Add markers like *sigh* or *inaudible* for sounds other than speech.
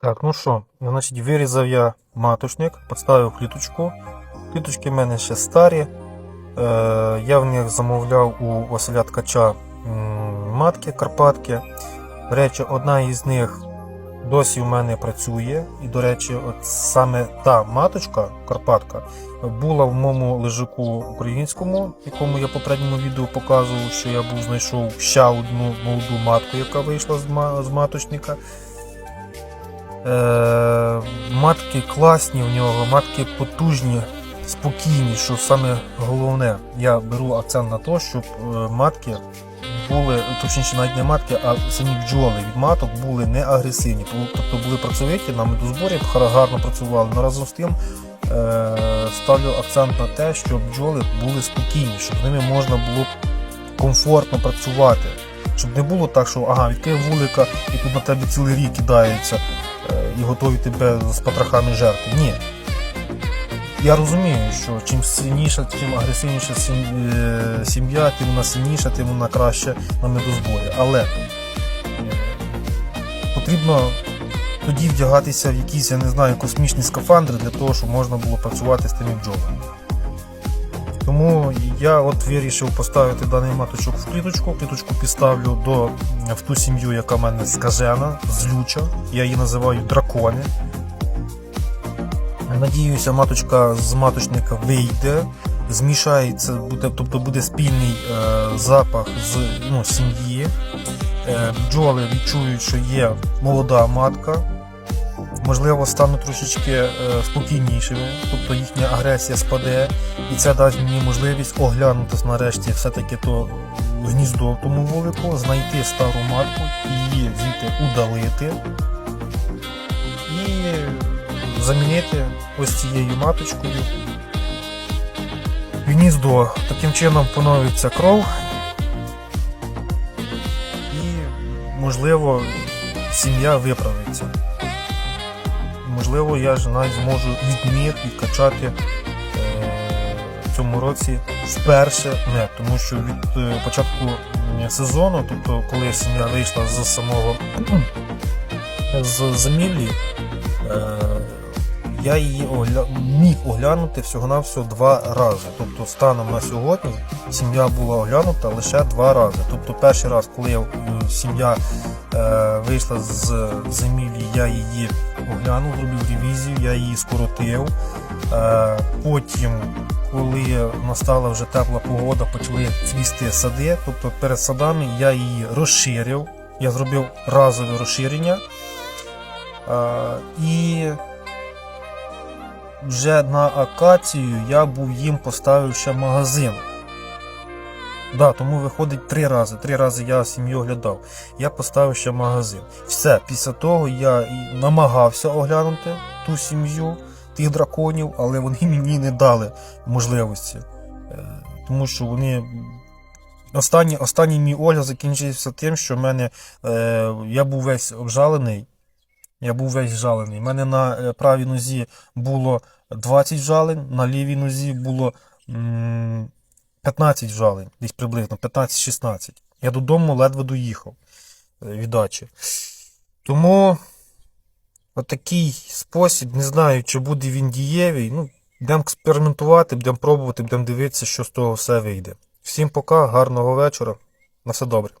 Так, ну що, значить, вирізав я маточник, поставив кліточку. Кліточки в мене ще старі. Е, я в них замовляв у Василя Ткача матки Карпатки. До речі, одна із них досі в мене працює. І, до речі, от саме та маточка Карпатка була в моєму лежаку українському, якому я в попередньому відео показував, що я був знайшов ще одну молоду матку, яка вийшла з маточника. Е, матки класні в нього, матки потужні, спокійні, що саме головне. Я беру акцент на те, щоб е, матки були, точніше навіть не матки, а самі бджоли від маток були не агресивні. Тобто були працьовиті на медозборі, гарно працювали. Але разом з тим е, ставлю акцент на те, щоб бджоли були спокійні, щоб з ними можна було комфортно працювати. Щоб не було так, що ага, відкрив вулика і тут на тебе цілий рік кидається і готові тебе з потрохами жерти. Ні. Я розумію, що чим сильніша, чим агресивніша е, сім'я, тим вона сильніша, тим вона краще на медозборі. Але е, потрібно тоді вдягатися в якісь, я не знаю, космічні скафандри для того, щоб можна було працювати з тими бджолами. Тому я от вирішив поставити даний маточок в кліточку. Кліточку підставлю до, в ту сім'ю, яка в мене скажена, злюча. Я її називаю дракони. Надіюся, маточка з маточника вийде, змішається, буде, тобто буде спільний е, запах з ну, сім'ї. Е, бджоли відчують, що є молода матка. Можливо, стануть трошечки е, спокійнішими, тобто їхня агресія спаде, і це дасть мені можливість оглянути нарешті все-таки то гніздо тому вулику, знайти стару матку, її звідти удалити і замінити ось цією маточкою гніздо. Таким чином поновиться кров і, можливо, сім'я виправиться. Можливо, я ж навіть зможу відмір відкачати е, в цьому році вперше не, тому що від е, початку сезону, тобто коли сім'я вийшла з самого з заміллі, е, я її огля... міг оглянути всього-навсього два рази. Тобто, станом на сьогодні сім'я була оглянута лише два рази. Тобто, перший раз, коли сім'я е, вийшла з заміллі, я її оглянув, зробив ревізію, я її скоротив. Е, потім, коли настала вже тепла погода, почали цвісти сади. Тобто перед садами я її розширив. Я зробив разове розширення. Е, і вже на акацію я був їм поставив ще магазин. Да, тому виходить три рази. Три рази я сім'ю оглядав. Я поставив ще магазин. Все, після того я і намагався оглянути ту сім'ю, тих драконів, але вони *laughs* мені не дали можливості. Е, Тому що вони. Останній, останній мій огляд закінчився тим, що в мене е, я був весь обжалений. Я був весь жалений. У мене на е, правій нозі було 20 жалень, на лівій нозі було м, 15 жалень, десь приблизно 15-16. Я додому ледве доїхав е, від дачі. Тому отакий спосіб, не знаю, чи буде він дієвий. Ну, будемо експериментувати, будемо пробувати, будемо дивитися, що з того все вийде. Всім пока, гарного вечора. На все добре.